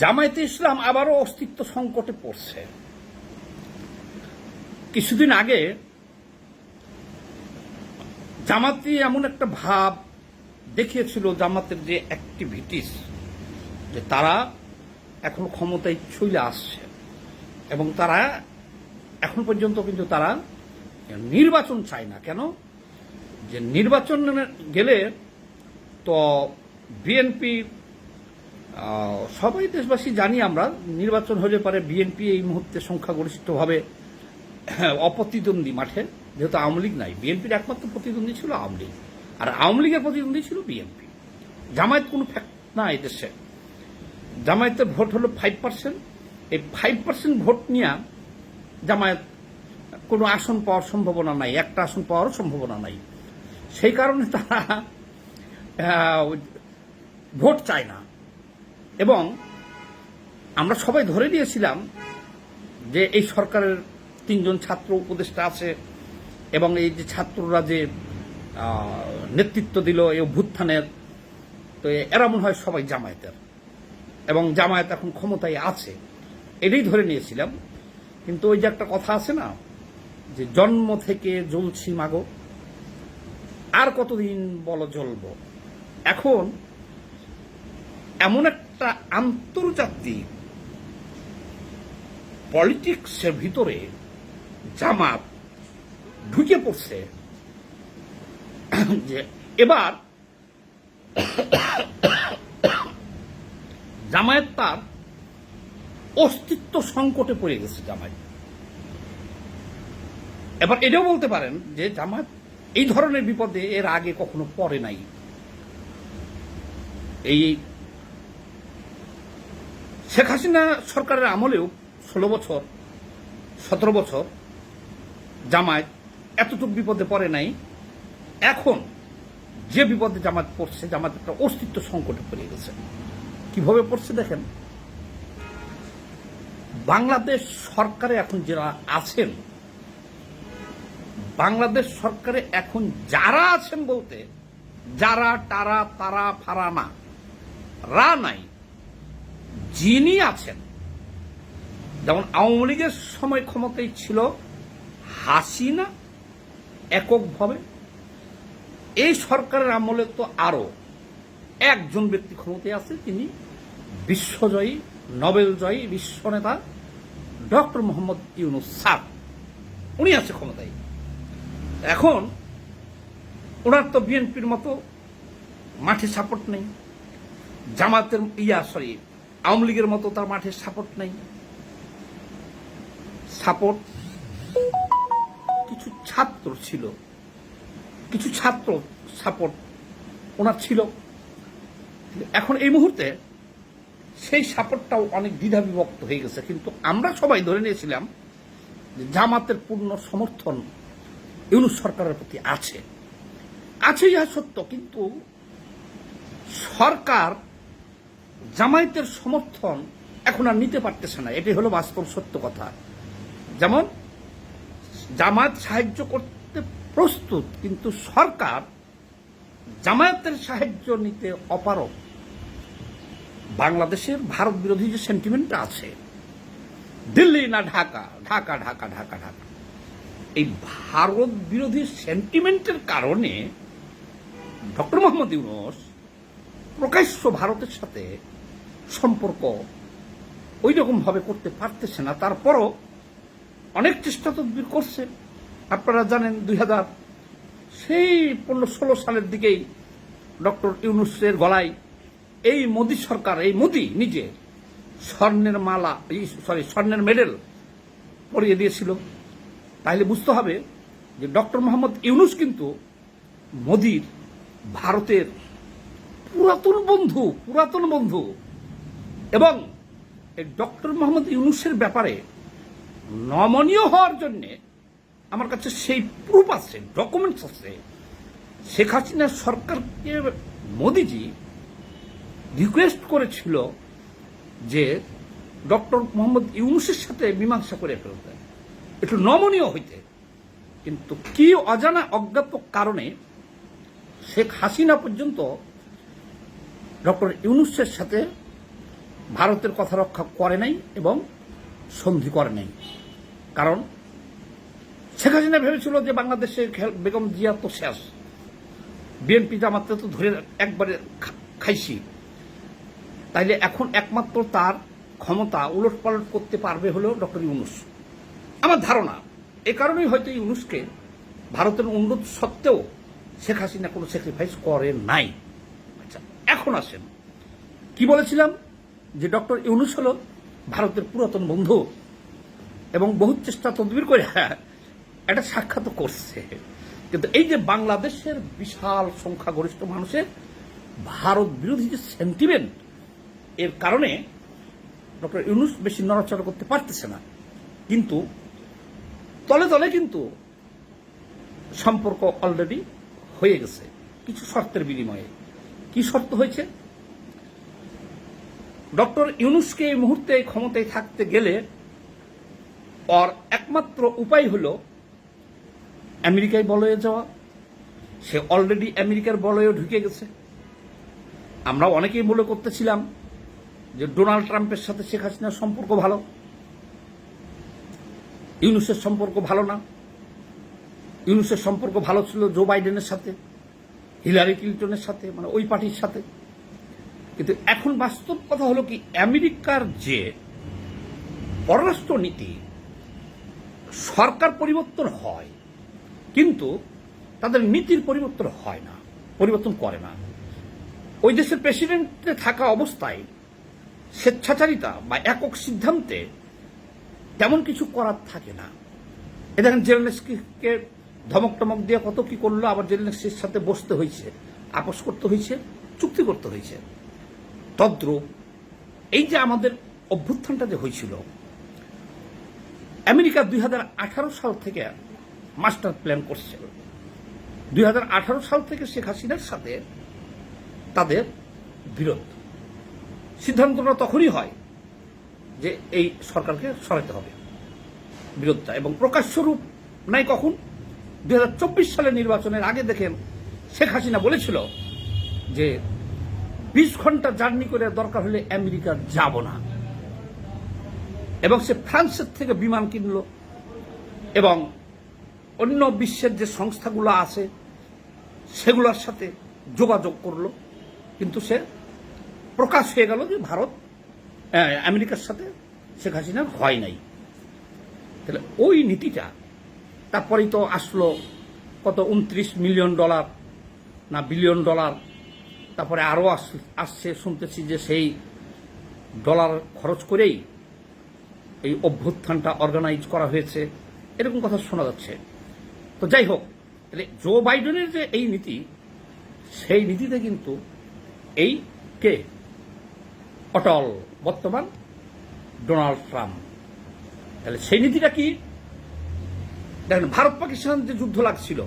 জামায়াতে ইসলাম আবারও অস্তিত্ব সংকটে পড়ছে। কিছুদিন আগে জামাতি এমন একটা ভাব দেখিয়েছিল জামাতের যে অ্যাক্টিভিটিস যে তারা এখন ক্ষমতায় চলে আসছে এবং তারা এখন পর্যন্ত কিন্তু তারা নির্বাচন চায় না। কেন? যে নির্বাচন গেলে তো বিএনপি সবাই দেশবাসী জানি আমরা, নির্বাচন হলে পারে বিএনপি এই মুহূর্তে সংখ্যাগরিষ্ঠভাবে অপ্রতিদ্বন্দ্বী মাঠে, যেহেতু আওয়ামী লীগ নাই। বিএনপির একমাত্র প্রতিদ্বন্দ্বী ছিল আওয়ামী লীগ। আর আওয়ামী লীগের প্রতিদ্বন্দ্বী ছিল বিএনপি জামায়াত কোনো ফ্যাক্ট না এই দেশে। জামায়াতের ভোট হলো ফাইভ পার্সেন্ট এই ফাইভ পার্সেন্ট ভোট নিয়ে জামায়াত কোনো আসন পাওয়ার সম্ভাবনা নাই, একটা আসন পাওয়ারও সম্ভাবনা নাই। সেই কারণে তারা ভোট চায় না। এবং আমরা সবাই ধরে নিয়েছিলাম যে এই সরকারের তিনজন ছাত্র উপদেষ্টা আছে এবং এই যে ছাত্ররা যে নেতৃত্ব দিল এই অভ্যুত্থানের, তো এরা মনে হয় সবাই জামায়াতের। এবং জামায়াত এখন ক্ষমতায় আছে। এটাই ধরে নিয়েছিলাম। কিন্তু ওই যে একটা কথা আছে না, যে জন্ম থেকে জ্বলছি মাগো, আর কতদিন বলো জ্বলব? এখন এমন একটা আন্তর্জাতিক পলিটিক্সের ভিতরে জামাত ঢুকে পড়ছে। যে এবার জামায়াত তার অস্তিত্ব সংকটে পড়ে গেছে জামায়াত। এবার এটাও বলতে পারেন যে জামায়াত এই ধরনের বিপদে এর আগে কখনো পড়ে নাই। এই শেখ হাসিনা সরকারের আমলেও ষোলো বছর, সতেরো বছর জামায়াত এতটুকু বিপদে পড়ে নাই। এখন যে বিপদে জামাত পড়ছে জামাত একটা অস্তিত্ব সংকটে পড়ে গেছে। কীভাবে পড়ছে দেখেন? বাংলাদেশ সরকারে এখন যারা আছেন, বাংলাদেশ সরকারে এখন যারা আছেন বলতে যারা টারা তারা ফারানা রা নাই। যিনি আছেন, যেমন আওয়ামী লীগের সময় ক্ষমতায় ছিল হাসিনা এককভাবে, এই সরকারের আমলে তো আরও একজন ব্যক্তি ক্ষমতায় আছে, তিনি বিশ্বজয়ী, নোবেলজয়ী বিশ্বনেতা ডক্টর মোহাম্মদ ইউনুস স্যার। উনি আছে ক্ষমতায়। এখন ওনার তো বিএনপির মতো মাঠে সাপোর্ট নেই, জামাতের ইয়া, সরি আওয়ামী লীগের মতো তার মাঠে সাপোর্ট নেই। সাপোর্ট কিছু ছাত্র ছিল। কিছু ছাত্র সাপোর্ট ওনার ছিল। এখন এই মুহূর্তে সেই সাপোর্টটাও অনেক দ্বিধা বিভক্ত হয়ে গেছে। কিন্তু আমরা সবাই ধরে নিয়েছিলাম যে জামাতের পূর্ণ সমর্থন ইউনুস সরকারের প্রতি আছে। আছে ইহা সত্য, কিন্তু সরকার জামায়াতের সমর্থন এখন আর নিতে পারতেছে না। এটি হলো বাস্তব সত্য কথা। যেমন, জামায়াত সাহায্য করতে প্রস্তুত, কিন্তু সরকার জামায়াতের সাহায্য নিতে অপারক বাংলাদেশের ভারত বিরোধী যে সেন্টিমেন্টটা আছে, দিল্লি না ঢাকা ঢাকা ঢাকা ঢাকা ঢাকা। এই ভারত বিরোধী সেন্টিমেন্টের কারণে ডক্টর মোহাম্মদ ইউনুস প্রকাশ্য ভারতের সাথে সম্পর্ক ওই রকম ভাবে করতে পারতেছে না। তারপরও অনেক চেষ্টা তদবির করছে। আপনারা জানেন দুই হাজার সেই পনেরো ষোলো সালের দিকেই ডক্টর ইউনুসের গলায় এই মোদী সরকার, এই মোদী নিজে স্বর্ণের মালা সরি, স্বর্ণের মেডেল পরিয়ে দিয়েছিল। তাহলে বুঝতে হবে যে ডক্টর মোহাম্মদ ইউনুস কিন্তু মোদির, ভারতের পুরাতন বন্ধু পুরাতন বন্ধু। এবং এই ডক্টর মোহাম্মদ ইউনুসের ব্যাপারে নমনীয় হওয়ার জন্য আমার কাছে সেই প্রুফ আছে ডকুমেন্টস আছে। শেখ হাসিনা সরকারকে মোদিজি রিকোয়েস্ট করেছিল যে ডক্টর মোহাম্মদ ইউনুসের সাথে মীমাংসা করে ফেলতে। একটু নমনীয় হইতে। কিন্তু কি অজানা অজ্ঞাত কারণে শেখ হাসিনা পর্যন্ত ডক্টর ইউনুসের সাথে ভারতের কথা রক্ষা করে নাই এবং সন্ধি করে নাই। কারণ শেখ হাসিনা ভেবেছিল যে বাংলাদেশে বেগম জিয়া তো শেষ। বিএনপি জামাতে তো ধরে একবারে খাইছি। তাইলে এখন একমাত্র তার ক্ষমতা উলট পালট করতে পারবে হলো ডক্টর ইউনুস। আমার ধারণা, এ কারণেই হয়তো ইউনুসকে ভারতের অনুরোধ সত্ত্বেও শেখ হাসিনা কোনো স্যাক্রিফাইস করে নাই। এখন আসেন। কি বলেছিলাম? যে ডক্টর ইউনুস হল ভারতের পুরাতন বন্ধু এবং বহু চেষ্টা তদবির করে এটা সাক্ষাৎ করছে। কিন্তু এই যে বাংলাদেশের বিশাল সংখ্যাগরিষ্ঠ মানুষের ভারত বিরোধী যে সেন্টিমেন্ট এর কারণে ডক্টর ইউনুস বেশি নড়াচড়া করতে পারতেছে না। কিন্তু তলে তলে কিন্তু সম্পর্ক অলরেডি হয়ে গেছে, কিছু শর্তের বিনিময়ে। কি শর্ত হয়েছে? ডক্টর ইউনুসকে এই মুহূর্তে ক্ষমতায় থাকতে গেলে ওর একমাত্র উপায় হল আমেরিকায় বলয়ে যাওয়া। সে অলরেডি আমেরিকার বলয়ে ঢুকে গেছে। আমরা অনেকেই মনে করতেছিলাম যে ডোনাল্ড ট্রাম্পের সাথে শেখ হাসিনার সম্পর্ক ভালো। ইউনুসের সম্পর্ক ভালো না। ইউনুসের সম্পর্ক ভালো ছিল জো বাইডেনের সাথে। হিলারি ক্লিন্টনের সাথে মানে ওই পার্টির সাথে। কিন্তু এখন বাস্তব কথা হলো কি, আমেরিকার যে পররাষ্ট্র নীতি সরকার পরিবর্তন হয়, কিন্তু তাদের নীতির পরিবর্তন হয় না, পরিবর্তন করে না। ওই দেশের প্রেসিডেন্টে থাকা অবস্থায় স্বেচ্ছাচারিতা বা একক সিদ্ধান্তে তেমন কিছু করার থাকে না। এ দেখেন জেলেনস্কিকে ধমক টমক দিয়ে কত কি করল, আবার জেলেনস্কির সাথে বসতে হয়েছে, আপোষ করতে হয়েছে, চুক্তি করতে হয়েছে। তদ্রুপ এই যে আমাদের অভ্যুত্থানটা যে হয়েছিল, আমেরিকা দুই সাল থেকে মাস্টার প্ল্যান করছে। দুই সাল থেকে শেখ হাসিনার সাথে তাদের বিরোধ। সিদ্ধান্তটা তখনই হয় যে এই সরকারকে সরাতে হবে, বিরোধটা। এবং প্রকাশ্যরূপ নাই কখন? দুই সালের নির্বাচনের আগে দেখেন শেখ হাসিনা বলেছিল যে বিশ ঘণ্টা জার্নি করে দরকার হলে আমেরিকা যাব না। এবং সে ফ্রান্সের থেকে বিমান কিনলো এবং অন্য বিশ্বের যে সংস্থাগুলো আছে সেগুলোর সাথে যোগাযোগ করল। কিন্তু সে প্রকাশ হয়ে গেল যে ভারত আমেরিকার সাথে শেখ হাসিনার হয় নাই। তাহলে ওই নীতিটা তারপরেই তো আসলো কত উনত্রিশ মিলিয়ন ডলার না বিলিয়ন ডলার। তারপরে আরও আসছে, শুনতেছি যে সেই ডলার খরচ করেই এই অভ্যুত্থানটা অর্গানাইজ করা হয়েছে। এরকম কথা শোনা যাচ্ছে। তো যাই হোক, তাহলে জো বাইডেনের যে এই নীতি, সেই নীতিতে কিন্তু এই কে? অটল, বর্তমান ডোনাল্ড ট্রাম্প। তাহলে সেই নীতিটা কি? দেখেন, ভারত পাকিস্তান যে যুদ্ধ লাগছিল,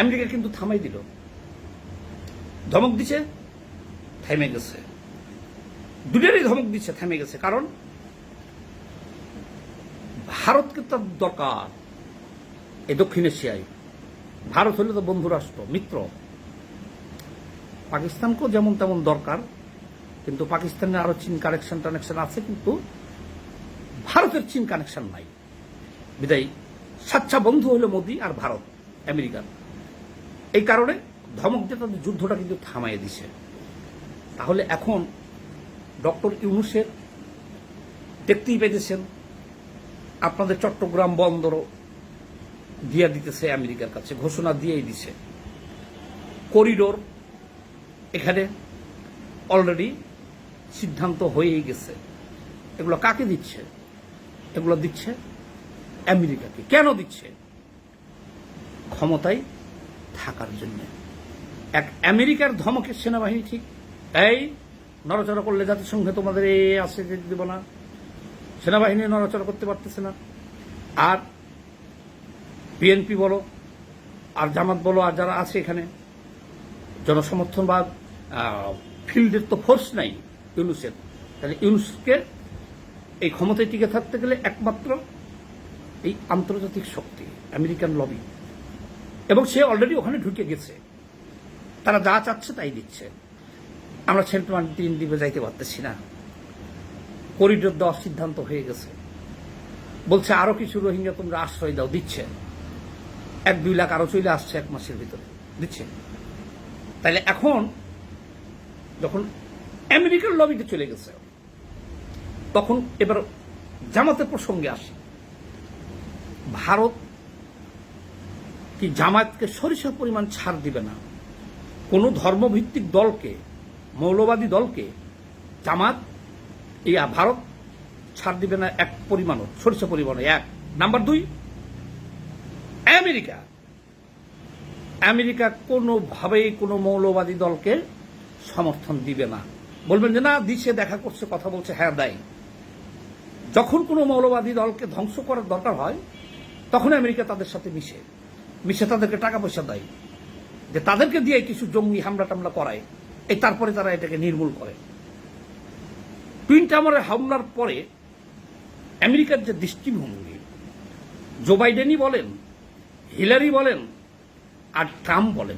আমেরিকা কিন্তু থামাই দিল। ধমক দিছে, থেমে গেছে। দুটারই ধমক দিচ্ছে থেমে গেছে। কারণ ভারতকে তার দরকার এই দক্ষিণ এশিয়ায়। ভারত হলে তো বন্ধু রাষ্ট্র, মিত্র। পাকিস্তানকেও যেমন তেমন দরকার, কিন্তু পাকিস্তানের আরও চীন কানেকশন টানেকশন আছে, কিন্তু ভারতের চীন কানেকশন নাই। বিদায়ী। সাচ্চা বন্ধু হলো মোদি আর ভারত আমেরিকার এই কারণে ধমক দিয়ে তাদের যুদ্ধটা কিন্তু থামাইয়ে দিছে। তাহলে এখন ডক্টর ইউনুসের দেখতেই পেতেছেন আপনাদের চট্টগ্রাম বন্দরও দিয়ে দিতেছে আমেরিকার কাছে, ঘোষণা দিয়েই দিছে। করিডোর এখানে অলরেডি সিদ্ধান্ত হয়েই গেছে। এগুলো কাকে দিচ্ছে? এগুলো দিচ্ছে আমেরিকাকে কেন দিচ্ছে? ক্ষমতায় থাকার জন্য। এক আমেরিকার ধমকের সেনাবাহিনী ঠিক। এই, নড়াচড়া করলে জাতিসংঘে তোমাদের এ যে দেব না সেনাবাহিনী নড়াচড়া করতে পারতেছে না। আর বিএনপি বলো, আর জামাত বলো, আর যারা আছে এখানে জনসমর্থন বা ফিল্ডের তো ফোর্স নাই ইউনুসের। তাহলে ইউনুসকে এই ক্ষমতায় টিকে থাকতে গেলে একমাত্র এই আন্তর্জাতিক শক্তি, আমেরিকান লবি। এবং সে অলরেডি ওখানে ঢুকে গেছে। তারা যা চাচ্ছে তাই দিচ্ছে। আমরা সেন্ট মার্টিন দ্বীপে যাইতে পারতেছি না। করিডোর দেওয়ার সিদ্ধান্ত হয়ে গেছে। বলছে, আরও কিছু রোহিঙ্গা তোমরা আশ্রয় দাও। দিচ্ছে। এক দুই লাখ আরও চলে আসছে এক মাসের ভিতরে। দিচ্ছে। তাহলে এখন যখন আমেরিকার লবিতে চলে গেছে, তখন এবার জামাতের প্রসঙ্গে আসি। ভারত কি জামায়াতকে সরিষা পরিমাণ ছাড় দিবে না? কোনো ধর্মভিত্তিক দলকে, মৌলবাদী দলকে জামাত এই ভারত ছাড় দিবে না এক পরিমাণও সরিষা পরিমাণে এক। নাম্বার দুই, আমেরিকা। আমেরিকা কোনোভাবেই কোনো মৌলবাদী দলকে সমর্থন দিবে না। বলবেন যে, না দিচ্ছে দেখা করছে, কথা বলছে হ্যাঁ দেয়। যখন কোনো মৌলবাদী দলকে ধ্বংস করার দরকার হয় তখন আমেরিকা তাদের সাথে মিশে। মিশে তাদেরকে টাকা পয়সা দেয়। যে তাদেরকে দিয়ে কিছু জঙ্গি হামলা টামলা করায়। এই তারপরে তারা এটাকে নির্মূল করে। টুইন টাওয়ারের হামলার পরে আমেরিকার যে দৃষ্টিভঙ্গি, জো বাইডেনই বলেন, হিলারি বলেন, আর ট্রাম্প বলেন,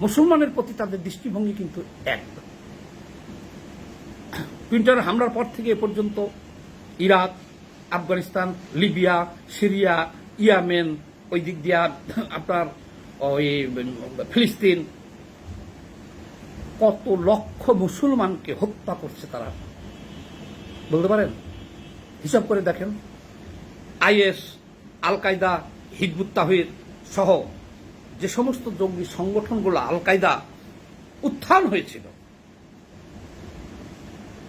মুসলমানের প্রতি তাদের দৃষ্টিভঙ্গি কিন্তু এক। টুইন টাওয়ার হামলার পর থেকে এ পর্যন্ত Iraq, Afghanistan, Libya, Syria Yemen ওই দিক দিয়া আপনার ওই ফিলিস্তিন। কত লক্ষ মুসলমানকে হত্যা করছে তারা। বলতে পারেন? হিসাব করে দেখেন। আইএস, আল কায়দা, হিজবুত তাহির সহ যে সমস্ত জঙ্গি সংগঠনগুলো আল কায়দা উত্থান হয়েছিল,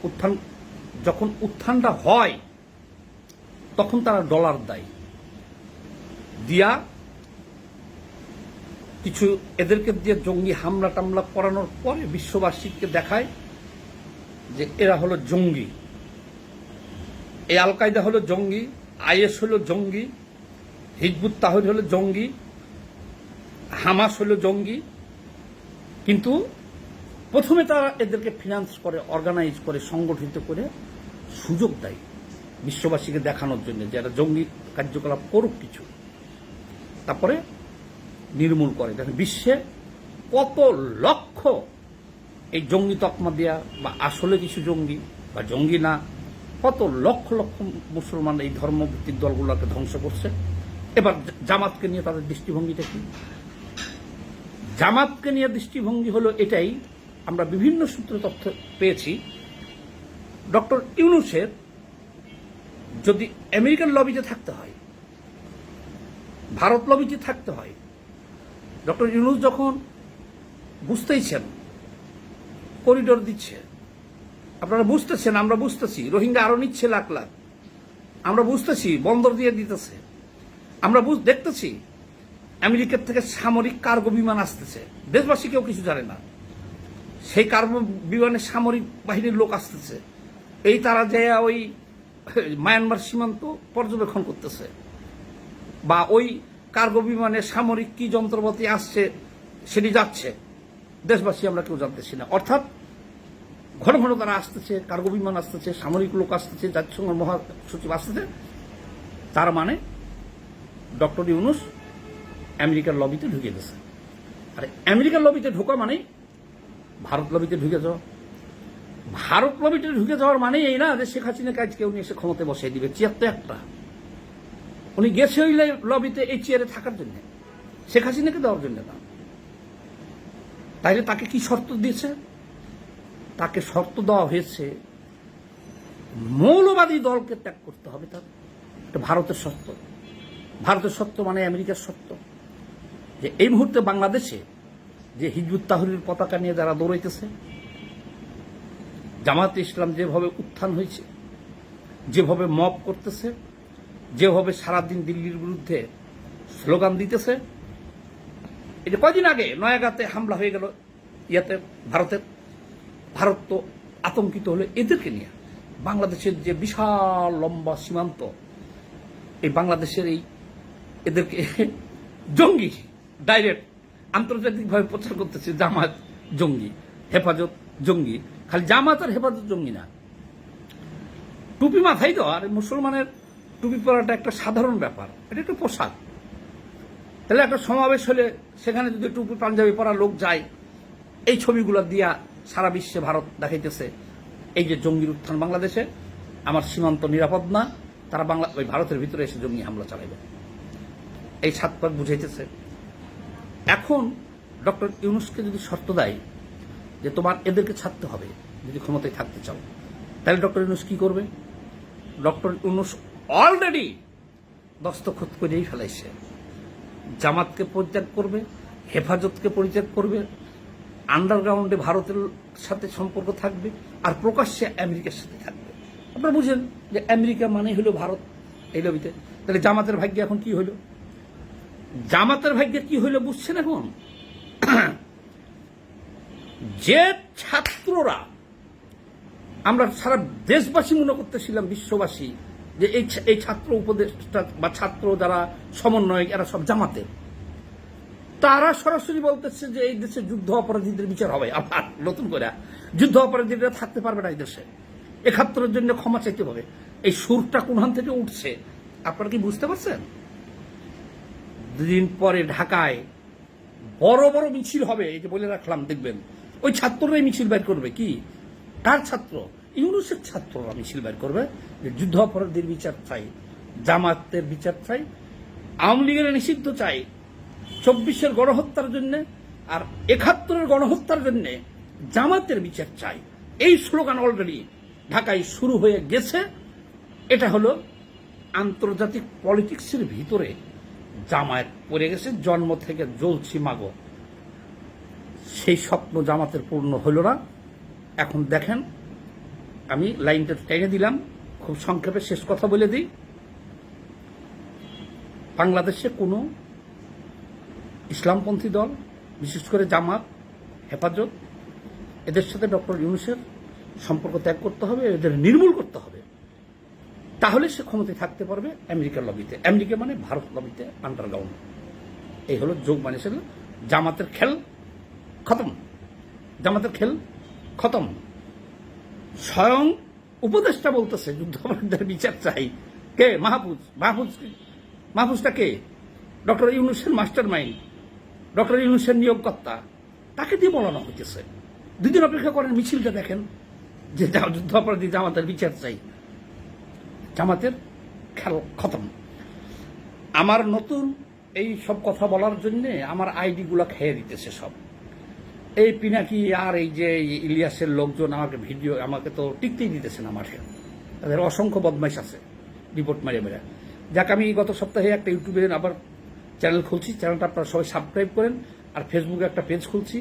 উত্থান, যখন উত্থানটা হয়, তখন তারা ডলার দেয়। দিয়া কিছু এদেরকে দিয়ে জঙ্গি হামলা টামলা করানোর পরে বিশ্ববাসীকে দেখায় যে এরা হলো জঙ্গি। এই আল কায়দা হলো জঙ্গি, আইএস হলো জঙ্গি, হিজবুত তাহির হলো জঙ্গি, হামাস হলো জঙ্গি। কিন্তু প্রথমে তারা এদেরকে ফিনান্স করে অর্গানাইজ করে, সংগঠিত করে সুযোগ দেয় বিশ্ববাসীকে দেখানোর জন্য যে এরা জঙ্গি কার্যকলাপ করুক কিছু। তারপরে নির্মূল করে। দেখেন, বিশ্বে কত লক্ষ এই জঙ্গি তকমা দেয়া বা আসলে কিছু জঙ্গি বা জঙ্গি না, কত লক্ষ লক্ষ মুসলমান এই ধর্মভিত্তিক দলগুলোকে ধ্বংস করছে। এবার জামাতকে নিয়ে তাদের দৃষ্টিভঙ্গিটা কি? জামাতকে নিয়ে দৃষ্টিভঙ্গি হলো এটাই, আমরা বিভিন্ন সূত্রে তথ্য পেয়েছি। ডক্টর ইউনুসের যদি আমেরিকান লবিতে থাকতে হয় ভারত লবিতে থাকতে হয়। ডক্টর ইউনুস যখন বুঝতেইছেন করিডোর দিচ্ছে, আপনারা বুঝতেছেন, আমরা বুঝতেছি, রোহিঙ্গা আরও নিচ্ছে লাখ লাখ, আমরা বুঝতেছি, বন্দর দিয়ে দিতেছে, আমরা বুঝ, দেখতেছি, আমেরিকার থেকে সামরিক কার্গো বিমান আসতেছে দেশবাসী কেউ কিছু জানে না, সেই কার্গো বিমানে সামরিক বাহিনীর লোক আসতেছে, এই তারা যে ওই মায়ানমার সীমান্ত পর্যবেক্ষণ করতেছে বা ওই কার্গো বিমানে সামরিক কি যন্ত্রপাতি আসছে, সেটি যাচ্ছে। দেশবাসী আমরা কেউ জানতেছি না। অর্থাৎ ঘন ঘন তারা আসতেছে, কার্গো বিমান আসতেছে, সামরিক লোক আসতেছে, জাতিসংঘ মহাসচিব আসতেছে। তার মানে ডক্টর ইউনুস আমেরিকার লবিতে ঢুকে গেছে। আর, আমেরিকার লবিতে ঢোকা মানেই ভারত লবিতে ঢুকে যাওয়া। ভারত লবিতে ঢুকে যাওয়ার মানেই এই না যে শেখ হাসিনাকে আজকে উনি এসে ক্ষমতায় বসিয়ে দিবে চেয়ার তো একটা উনি গেছে ওই লবিতে এই চেয়ারে থাকার জন্য। শেখ হাসিনাকে দেওয়ার জন্য না। তাইলে তাকে কি শর্ত দিয়েছে? তাকে শর্ত দেওয়া হয়েছে, মৌলবাদী দলকে ত্যাগ করতে হবে তার। এটা ভারতের শর্ত। ভারতের সত্য মানে আমেরিকার সত্য যে এই মুহূর্তে বাংলাদেশে যে হিজবুত তাহরির পতাকা নিয়ে যারা দৌড়াইতেছে জামাতে ইসলাম যেভাবে উত্থান হয়েছে, যেভাবে মব করতেছে যেভাবে সারাদিন দিল্লির বিরুদ্ধে স্লোগান দিতেছে, এই যে কয়দিন আগে নয়াগাতে হামলা হয়ে গেল, ইয়াতে ভারতের, ভারত তো আতঙ্কিত হলো এদেরকে নিয়ে। বাংলাদেশের যে বিশাল লম্বা সীমান্ত, এই বাংলাদেশের এই এদেরকে জঙ্গি ডাইরেক্ট আন্তর্জাতিকভাবে প্রচার করতেছে জামাত জঙ্গি, হেফাজত জঙ্গি। খালি জামাত আর হেফাজত জঙ্গি না। টুপি মাথায় তো আর মুসলমানের টুপি পরাটা একটা সাধারণ ব্যাপার, এটা একটু পোশাক। তাহলে একটা সমাবেশ হলে সেখানে যদি টুপি পাঞ্জাবি পরা লোক যায়, এই ছবিগুলো দিয়া সারা বিশ্বে ভারত দেখাইতেছে, এই যে জঙ্গির উত্থান বাংলাদেশে, আমার সীমান্ত নিরাপদ না, তারা বাংলা ওই ভারতের ভিতরে এসে জঙ্গি হামলা চালাইবে। এই সাত পাক বুঝাইতেছে। এখন ডক্টর ইউনুসকে যদি শর্ত দেয় যে তোমার এদেরকে ছাড়তে হবে, যদি ক্ষমতায় থাকতে চাও, তাহলে ডক্টর ইউনুস কি করবে? ডক্টর ইউনুস অলরেডি দস্তখত করেই ফেলাইছে। জামাতকে পরিত্যাগ করবে, হেফাজতকে পরিত্যাগ করবে আন্ডারগ্রাউন্ডে ভারতের সাথে সম্পর্ক থাকবে, আর প্রকাশ্যে আমেরিকার সাথে থাকবে। আপনারা বুঝেন যে আমেরিকা মানে হলো ভারত এই লবিতে। তাহলে জামাতের ভাগ্যে এখন কি হলো? জামাতের ভাগ্যে কি হইল বুঝছেন এখন? যে ছাত্ররা আমরা সারা দেশবাসী মনে করতেছিলাম, বিশ্ববাসী যে এই এই ছাত্র উপদেষ্টা বা ছাত্র যারা সমন্বয়ক, এরা সব জামাতের তারা সরাসরি বলতেছে যে এই দেশে যুদ্ধ অপরাধীদের বিচার হবে। আবার নতুন করে। যুদ্ধ অপরাধীরা থাকতে পারবে না এই দেশে। একাত্তরের জন্য ক্ষমা চাইতে হবে। এই সুরটা কোনখান থেকে উঠছে? আপনারা কি বুঝতে পারছেন? দুদিন পরে ঢাকায় বড় বড় মিছিল হবে। এই যে বলে রাখলাম, দেখবেন। ওই ছাত্ররাই মিছিল বের করবে। কি? কার ছাত্র? ইউনুসের ছাত্ররা মিছিল বের করবে, যে যুদ্ধ অপরাধীর বিচার চাই জামাতের বিচার চাই, আওয়ামী লীগের নিষিদ্ধ চাই, চব্বিশের গণহত্যার জন্য আর একাত্তরের গণহত্যার জন্য জামাতের বিচার চাই। এই স্লোগান অলরেডি ঢাকায় শুরু হয়ে গেছে। এটা হলো আন্তর্জাতিক পলিটিক্সের ভিতরে জামায়াত পড়ে গেছে, জন্ম থেকে জ্বলছি মাগো। সেই স্বপ্ন জামাতের পূর্ণ হলো না। এখন দেখেন আমি লাইনটা টেনে দিলাম। খুব সংক্ষেপে শেষ কথা বলে দিই। বাংলাদেশে কোনো ইসলামপন্থী দল, বিশেষ করে জামাত, হেফাজত, এদের সাথে ডক্টর ইউনুসের সম্পর্ক ত্যাগ করতে হবে, এদের নির্মূল করতে হবে। তাহলে সে ক্ষমতায় থাকতে পারবে আমেরিকার লবিতে। আমেরিকা মানে ভারত লবিতে আন্ডারগ্রাউন্ড এই হলো যোগ মানে জামাতের খেল খতম। জামাতের খেল খতম। স্বয়ং উপদেষ্টা বলতেছে যুদ্ধাপরাধীদের বিচার চাই। কে? মাহফুজ। মাহফুজ মাহফুজটা কে? ডক্টর ইউনুসের মাস্টার মাইন্ড ডক্টর ইউনুসের নিয়োগকর্তা। তাকে দিয়ে বলানো হইতেছে। দুদিন অপেক্ষা করেন, মিছিলটা দেখেন। যে যা- যুদ্ধাপরাধী জামাতের বিচার চাই। জামাতের খেল খতম। আমার নতুন এই সব কথা বলার জন্যে আমার আইডিগুলো খেয়ে দিতেছে সব। এই পিনাকি আর এই যে ইলিয়াসের লোকজন আমাকে ভিডিও, আমাকে তো টিকতেই দিতেছে না মাঠে তাদের অসংখ্য বদমাইশ আছে, রিপোর্ট মেরে মেরে যাক, আমি গত সপ্তাহে একটা ইউটিউবে আবার চ্যানেল খুলছি। চ্যানেলটা আপনারা সবাই সাবস্ক্রাইব করেন আর ফেসবুকে একটা পেজ খুলছি।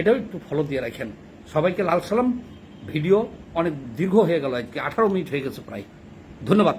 এটাও একটু ফলো দিয়ে রাখেন। সবাইকে লাল সালাম। ভিডিও অনেক দীর্ঘ হয়ে গেল আজকে, আঠারো মিনিট হয়ে গেছে প্রায়। ধন্যবাদ।